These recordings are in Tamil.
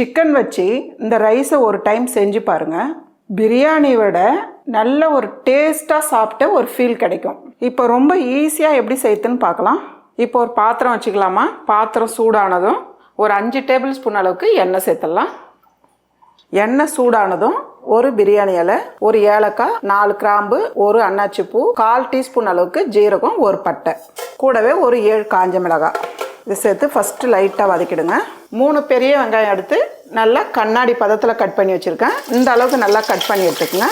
சிக்கன் வச்சு இந்த ரைஸை ஒரு டைம் செஞ்சு பாருங்கள் பிரியாணி விட நல்ல ஒரு டேஸ்ட்டாக சாப்பிட்ட ஒரு ஃபீல் கிடைக்கும். இப்போ ரொம்ப ஈஸியாக எப்படி செய்யுதுன்னு பார்க்கலாம். இப்போ ஒரு பாத்திரம் வச்சுக்கலாமா? பாத்திரம் சூடானதும் ஒரு அஞ்சு டேபிள் ஸ்பூன் அளவுக்கு எண்ணெய் சேர்த்துடலாம். எண்ணெய் சூடானதும் ஒரு பிரியாணி இலை ஒரு ஏலக்காய் நாலு கிராம்பு ஒரு அன்னாச்சி பூ கால் டீஸ்பூன் அளவுக்கு ஜீரகம் ஒரு பட்டை. கூடவே ஒரு ஏழு காஞ்ச மிளகாய். இதை சேர்த்து ஃபஸ்ட்டு லைட்டாக வதக்கிடுங்க. மூணு பெரிய வெங்காயம் எடுத்து நல்லா கண்ணாடி பதத்தில் கட் பண்ணி வச்சுருக்கேன். இந்த அளவுக்கு நல்லா கட் பண்ணி எடுத்துக்கங்க.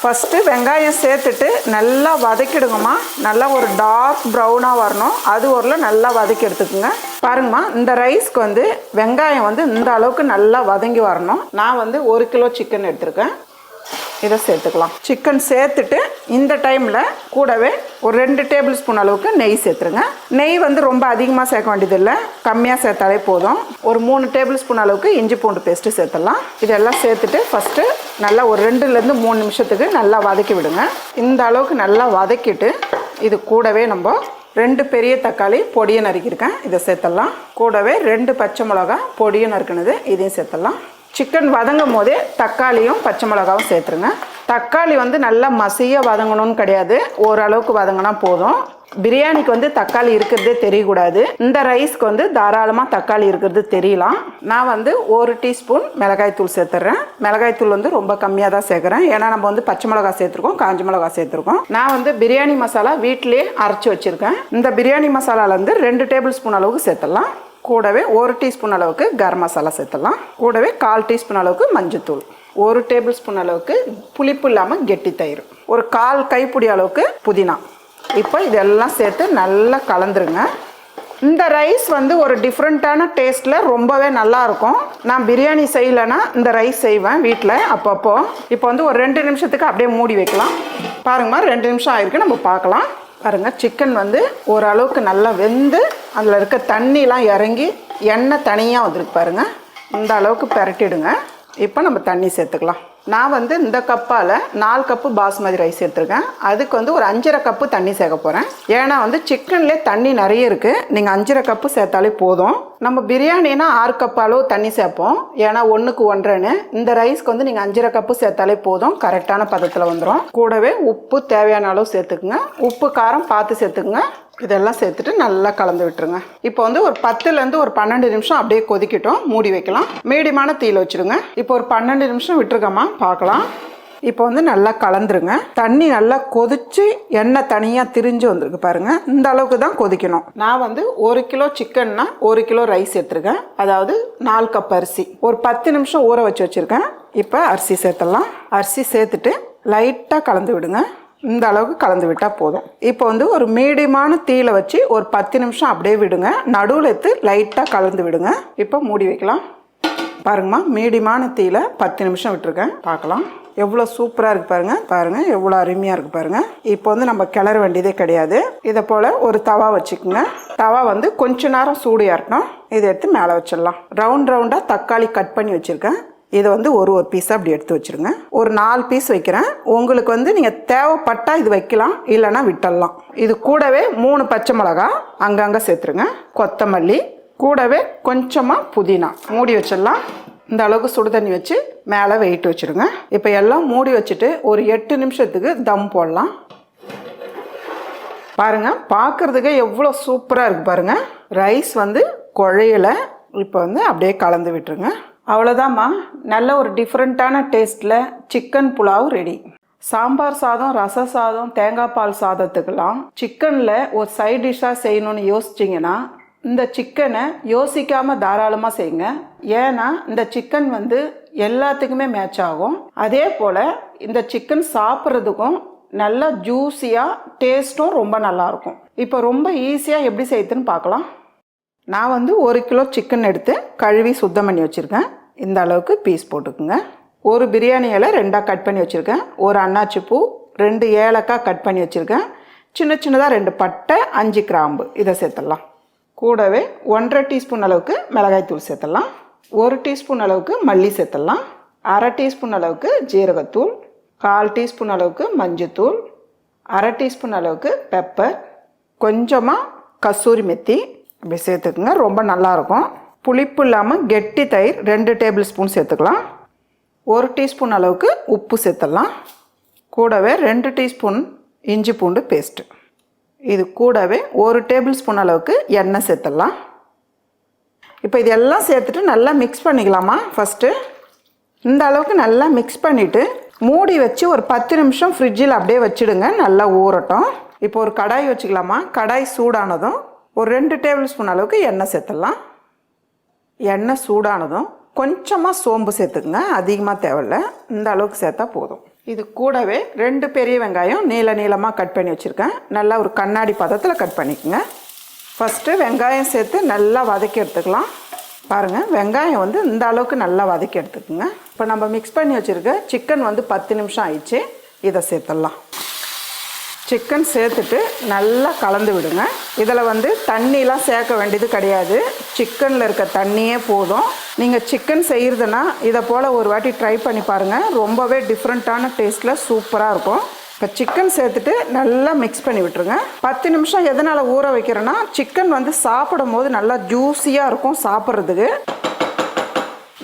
ஃபஸ்ட்டு வெங்காயம் சேர்த்துட்டு நல்லா வதக்கிடுங்கம்மா. நல்லா ஒரு டார்க் ப்ரௌனாக வரணும். அது ஒரு நல்லா வதக்கி எடுத்துக்கோங்க. பாருங்கம்மா இந்த ரைஸ்க்கு வந்து வெங்காயம் வந்து இந்த அளவுக்கு நல்லா வதங்கி வரணும். நான் வந்து ஒரு கிலோ சிக்கன் எடுத்திருக்கேன். இதை சேர்த்துக்கலாம். சிக்கன் சேர்த்துட்டு இந்த டைமில் கூடவே ஒரு ரெண்டு டேபிள் ஸ்பூன் அளவுக்கு நெய் சேர்த்துருங்க. நெய் வந்து ரொம்ப அதிகமாக சேர்க்க வேண்டியதில்லை. கம்மியாக சேர்த்தாலே போதும். ஒரு மூணு டேபிள் ஸ்பூன் அளவுக்கு இஞ்சி பூண்டு பேஸ்ட்டு சேர்த்துடலாம். இதெல்லாம் சேர்த்துட்டு ஃபஸ்ட்டு நல்லா ஒரு ரெண்டுலேருந்து மூணு நிமிஷத்துக்கு நல்லா வதக்கி விடுங்க. இந்த அளவுக்கு நல்லா வதக்கிட்டு இது கூடவே நம்ம ரெண்டு பெரிய தக்காளி பொடியை நறுக்கியிருக்கேன். இதை சேர்த்துடலாம். கூடவே ரெண்டு பச்சை மிளகா பொடியை நறுக்கினது இதையும் சேர்த்துடலாம். சிக்கன் வதங்கும் போதே தக்காளியும் பச்சை மிளகாவும் சேர்த்துருங்க. தக்காளி வந்து நல்லா மசிய வதங்கணும்னு கிடையாது. ஓரளவுக்கு வதங்கினா போதும். பிரியாணிக்கு வந்து தக்காளி இருக்கிறதே தெரியக்கூடாது. இந்த ரைஸ்க்கு வந்து தாராளமாக தக்காளி இருக்கிறது தெரியலாம். நான் வந்து ஒரு டீஸ்பூன் மிளகாய்த்தூள் சேர்த்துட்றேன் மிளகாய்த்தூள் வந்து ரொம்ப கம்மியாக தான் சேர்க்குறேன். ஏன்னா நம்ம வந்து பச்சை மிளகா சேர்த்துருக்கோம் காஞ்ச மிளகா சேர்த்துருக்கோம். நான் வந்து பிரியாணி மசாலா வீட்டிலே அரைச்சி வச்சுருக்கேன். இந்த பிரியாணி மசாலாலேருந்து ரெண்டு டேபிள் ஸ்பூன் அளவுக்கு சேர்த்துடலாம். கூடவே ஒரு டீஸ்பூன் அளவுக்கு கரம் மசாலா சேர்த்துடலாம். கூடவே கால் டீஸ்பூன் அளவுக்கு மஞ்சத்தூள். ஒரு டேபிள் ஸ்பூன் அளவுக்கு புளிப்பு இல்லாமல் கெட்டி தயிர். ஒரு கால் கைப்பிடி அளவுக்கு புதினா. இப்போ இதெல்லாம் சேர்த்து நல்லா கலந்துருங்க. இந்த ரைஸ் வந்து ஒரு டிஃப்ரெண்ட்டான டேஸ்ட்டில் ரொம்பவே நல்லா இருக்கும். நான் பிரியாணி செய்யலைன்னா இந்த ரைஸ் செய்வேன் வீட்டில் அப்பப்போ. இப்போ வந்து ஒரு ரெண்டு நிமிஷத்துக்கு அப்படியே மூடி வைக்கலாம். பாருங்கம்மா ரெண்டு நிமிஷம் ஆயிருக்கு நம்ம பார்க்கலாம். பாருங்கள் சிக்கன் வந்து ஓரளவுக்கு நல்லா வெந்து அதில் இருக்க தண்ணிலாம் இறங்கி எண்ணெய் தனியாக வந்துருக்கு பாருங்கள் இந்த அளவுக்கு பரட்டிடுங்க. இப்போ நம்ம தண்ணி சேர்த்துக்கலாம். நான் வந்து இந்த கப்பால் நாலு கப்பு பாஸ்மதி ரைஸ் எடுத்துருக்கேன் அதுக்கு வந்து ஒரு அஞ்சரை கப்பு தண்ணி சேர்க்க போகிறேன் ஏன்னா வந்து சிக்கன்லேயே தண்ணி நிறைய இருக்குது நீங்கள் அஞ்சரை கப்பு சேர்த்தாலே போதும். நம்ம பிரியாணினா ஆறு கப் அளவு தண்ணி சேர்ப்போம். ஏன்னா ஒன்றுக்கு ஒன்றரைன்னு இந்த ரைஸ்க்கு வந்து நீங்கள் அஞ்சரை கப்பு சேர்த்தாலே போதும். கரெக்டான பதத்தில் வந்துடும் கூடவே உப்பு தேவையான அளவு சேர்த்துக்குங்க. உப்பு காரம் பார்த்து சேர்த்துக்குங்க. இதெல்லாம் சேர்த்துட்டு நல்லா கலந்து விட்டுருங்க. இப்போ வந்து ஒரு பத்துலேருந்து ஒரு பன்னெண்டு நிமிஷம் அப்படியே கொதிக்கட்டும். மூடி வைக்கலாம். மீடியமான தீயில் வச்சுருங்க. இப்போ ஒரு பன்னெண்டு நிமிஷம் விட்டுருக்கோமா? பார்க்கலாம். இப்போ வந்து நல்லா கலந்துருங்க. தண்ணி நல்லா கொதிச்சு எண்ணெய் தனியாக திரிஞ்சு வந்திருக்கு பாருங்க. இந்த அளவுக்கு தான் கொதிக்கணும். நான் வந்து ஒரு கிலோ சிக்கன்னா ஒரு கிலோ ரைஸ் எடுத்துருக்கேன். அதாவது நாலு கப் அரிசி. ஒரு பத்து நிமிஷம் ஊற வச்சு வச்சுருக்கேன். இப்போ அரிசி சேர்த்துடலாம். அரிசி சேர்த்துட்டு லைட்டாக கலந்து விடுங்க. இந்த அளவுக்கு கலந்து விட்டால் போதும். இப்போ வந்து ஒரு மீடியமான தீயில வச்சு ஒரு பத்து நிமிஷம் அப்படியே விடுங்க. நடுவில் எடுத்து லைட்டாக கலந்து விடுங்க. இப்போ மூடி வைக்கலாம். பாருங்கம்மா மீடியமான தீயில பத்து நிமிஷம் விட்டுருக்கேன். பார்க்கலாம். எவ்வளோ சூப்பராக இருக்குது பாருங்கள் பாருங்கள் எவ்வளோ அருமையாக இருக்குது பாருங்கள் இப்போ வந்து நம்ம கிளற வேண்டியதே கிடையாது. இதை போல் ஒரு தவா வச்சுக்கோங்க. தவா வந்து கொஞ்ச நேரம் சூடு ஏறட்டும். இதை எடுத்து மேலே வச்சிடலாம். ரவுண்ட் ரவுண்டாக தக்காளி கட் பண்ணி வச்சுருக்கேன். இதை வந்து ஒரு ஒரு பீஸாக அப்படி எடுத்து வச்சுருங்க. ஒரு நாலு பீஸ் வைக்கிறேன். உங்களுக்கு வந்து நீங்கள் தேவைப்பட்டால் இது வைக்கலாம் இல்லைன்னா விட்டுடலாம். இது கூடவே மூணு பச்சை மிளகா அங்கங்கே சேர்த்துருங்க. கொத்தமல்லி கூடவே கொஞ்சமாக புதினா. மூடி வச்சிடலாம். இந்த அளவுக்கு சுடு தண்ணி வச்சு மேலே வெயிட் வச்சுருங்க. இப்போ எல்லாம் மூடி வச்சுட்டு ஒரு எட்டு நிமிஷத்துக்கு தம் போடலாம். பாருங்கள் பார்க்குறதுக்கே எவ்வளோ சூப்பராக இருக்குது பாருங்க. ரைஸ் வந்து குழையில இப்போ வந்து அப்படியே கலந்து விட்டுருங்க. அவ்வளோதாம்மா நல்ல ஒரு டிஃப்ரெண்ட்டான டேஸ்ட்டில் சிக்கன் புலாவ் ரெடி சாம்பார் சாதம் ரச சாதம் தேங்காய் பால் சாதத்துக்கெல்லாம் சிக்கனில் ஒரு சைட் டிஷ்ஷாக செய்யணும்னு யோசிச்சிங்கன்னா இந்த சிக்கனை யோசிக்காமல் தாராளமாக செய்யுங்க. ஏன்னா இந்த சிக்கன் வந்து எல்லாத்துக்குமே மேட்ச் ஆகும். அதே போல் இந்த சிக்கன் சாப்பிட்றதுக்கும் நல்லா ஜூஸியாக டேஸ்ட்டும் ரொம்ப நல்லாயிருக்கும். இப்போ ரொம்ப ஈஸியாக எப்படி செய்யுதுன்னு பார்க்கலாம். நான் வந்து ஒரு கிலோ சிக்கன் எடுத்து கழுவி சுத்தம் பண்ணி வச்சுருக்கேன். இந்த அளவுக்கு பீஸ் போட்டுக்குங்க. ஒரு பிரியாணி இலை ரெண்டாக கட் பண்ணி வச்சுருக்கேன். ஒரு அன்னாச்சி பூ ரெண்டு ஏலக்காய் கட் பண்ணி வச்சுருக்கேன். சின்ன சின்னதாக ரெண்டு பட்டை அஞ்சு கிராம்பு. இதை சேர்த்துடலாம். கூடவே ஒன்றரை டீஸ்பூன் அளவுக்கு மிளகாய்த்தூள் சேர்த்துடலாம். ஒரு டீஸ்பூன் அளவுக்கு மல்லி சேர்த்துடலாம். அரை டீஸ்பூன் அளவுக்கு ஜீரகத்தூள். கால் டீஸ்பூன் அளவுக்கு மஞ்சத்தூள். அரை டீஸ்பூன் அளவுக்கு பெப்பர் கொஞ்சமாக கஸ்தூரி மெத்தி. இப்படி சேர்த்துக்குங்க. ரொம்ப நல்லாயிருக்கும் புளிப்பு இல்லாமல் கெட்டி தயிர் ரெண்டு டேபிள் ஸ்பூன் சேர்த்துக்கலாம். ஒரு டீஸ்பூன் அளவுக்கு உப்பு சேர்த்துடலாம். கூடவே ரெண்டு டீஸ்பூன் இஞ்சி பூண்டு பேஸ்ட்டு. இது கூடவே ஒரு டேபிள் ஸ்பூன் அளவுக்கு எண்ணெய் சேர்த்துடலாம். இப்போ இது எல்லாம் சேர்த்துட்டு நல்லா மிக்ஸ் பண்ணிக்கலாமா? ஃபஸ்ட்டு இந்த அளவுக்கு நல்லா மிக்ஸ் பண்ணிவிட்டு மூடி வச்சு ஒரு பத்து நிமிஷம் ஃப்ரிட்ஜில் அப்படியே வச்சுடுங்க. நல்லா ஊறட்டும். இப்போ ஒரு கடாய் வச்சுக்கலாமா? கடாய் சூடானதும் ஒரு ரெண்டு டேபிள் ஸ்பூன் அளவுக்கு எண்ணெய் சேர்த்துடலாம். எண்ணெய் சூடானதும் கொஞ்சமாக சோம்பு சேர்த்துக்குங்க. அதிகமாக தேவையில்ல. இந்த அளவுக்கு சேர்த்தா போதும். இது கூடவே ரெண்டு பெரிய வெங்காயம் நீள நீளமாக கட் பண்ணி வச்சுருக்கேன். நல்லா ஒரு கண்ணாடி பதத்தில் கட் பண்ணிக்கோங்க. ஃபஸ்ட்டு வெங்காயம் சேர்த்து நல்லா வதக்கி எடுத்துக்கலாம். பாருங்கள் வெங்காயம் வந்து இந்த அளவுக்கு நல்லா வதக்கி எடுத்துக்கோங்க. இப்போ நம்ம மிக்ஸ் பண்ணி வச்சுருக்க சிக்கன் வந்து பத்து நிமிஷம் ஆயிடுச்சு. இதை சேர்த்துடலாம். சிக்கன் சேர்த்துட்டு நல்லா கலந்து விடுங்க. இதில் வந்து தண்ணிலாம் சேர்க்க வேண்டியது கிடையாது. சிக்கனில் இருக்க தண்ணியே போதும். நீங்கள் சிக்கன் செய்கிறதுனா இதை போல் ஒரு வாட்டி ட்ரை பண்ணி பாருங்கள் ரொம்பவே டிஃப்ரெண்ட்டான டேஸ்ட்டில் சூப்பராக இருக்கும். இப்போ சிக்கன் சேர்த்துட்டு நல்லா மிக்ஸ் பண்ணி விட்டுருங்க. பத்து நிமிஷம் எதனால் ஊற வைக்கிறேன்னா சிக்கன் வந்து சாப்பிடும் போது நல்லா ஜூஸியாக இருக்கும் சாப்பிட்றதுக்கு.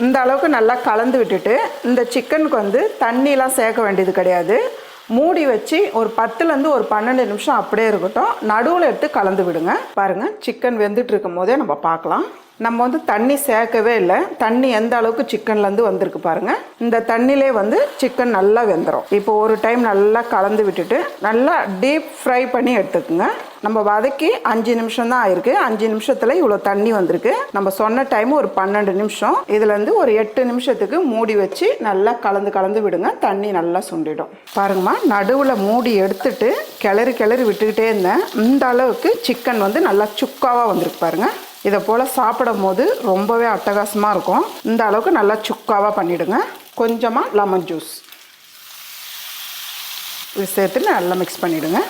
இந்த அளவுக்கு நல்லா கலந்து விட்டுட்டு இந்த சிக்கனுக்கு வந்து தண்ணிலாம் சேர்க்க வேண்டியது கிடையாது. மூடி வச்சு ஒரு பத்துலேருந்து ஒரு பன்னெண்டு நிமிஷம் அப்படியே இருக்கட்டும். நடுவில் எடுத்து கலந்து விடுங்க. பாருங்கள் சிக்கன் வெந்துட்டு இருக்கும் போதே நம்ம பார்க்கலாம். நம்ம வந்து தண்ணி சேர்க்கவே இல்லை. தண்ணி எந்த அளவுக்கு சிக்கன்லேருந்து வந்திருக்கு பாருங்கள் இந்த தண்ணிலே வந்து சிக்கன் நல்லா வெந்துடும் இப்போ ஒரு டைம் நல்லா கலந்து விட்டுட்டு நல்லா டீப் ஃப்ரை பண்ணி எடுத்துக்கோங்க. நம்ம வதக்கி அஞ்சு நிமிஷம் தான் ஆயிருக்கு. அஞ்சு நிமிஷத்தில் இவ்வளோ தண்ணி வந்திருக்கு. நம்ம சொன்ன டைம் ஒரு பன்னெண்டு நிமிஷம். இதுலேருந்து ஒரு எட்டு நிமிஷத்துக்கு மூடி வச்சு நல்லா கலந்து கலந்து விடுங்க. தண்ணி நல்லா சுண்டிடும். பாருங்கம்மா நடுவில் மூடி எடுத்துட்டு கிளறி கிளறி விட்டுக்கிட்டே இருந்தேன். இந்த அளவுக்கு சிக்கன் வந்து நல்லா சுக்காவாக வந்திருக்கு பாருங்கள் இதை போல் சாப்பிடும் போது ரொம்பவே அட்டகாசமாக இருக்கும். இந்த அளவுக்கு நல்லா சுக்காவாக பண்ணிவிடுங்க கொஞ்சமாக லெமன் ஜூஸ் இது சேர்த்து நல்லா மிக்ஸ் பண்ணிவிடுங்க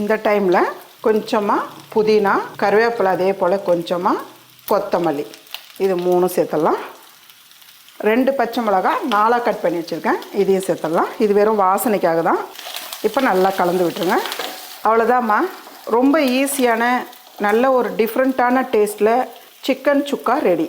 இந்த டைமில் கொஞ்சமாக புதினா கருவேப்பிலை அதே போல் கொஞ்சமாக கொத்தமல்லி. இது மூணும் சேர்த்துடலாம். ரெண்டு பச்சை மிளகா நாலாக கட் பண்ணி வச்சுருக்கேன். இதையும் சேர்த்துடலாம். இது வெறும் வாசனைக்காக தான். இப்போ நல்லா கலந்து விட்டுருங்க. அவ்வளோதாம்மா ரொம்ப ஈஸியான நல்ல ஒரு டிஃப்ரெண்ட்டான டேஸ்ட்டில் சிக்கன் சுக்கா ரெடி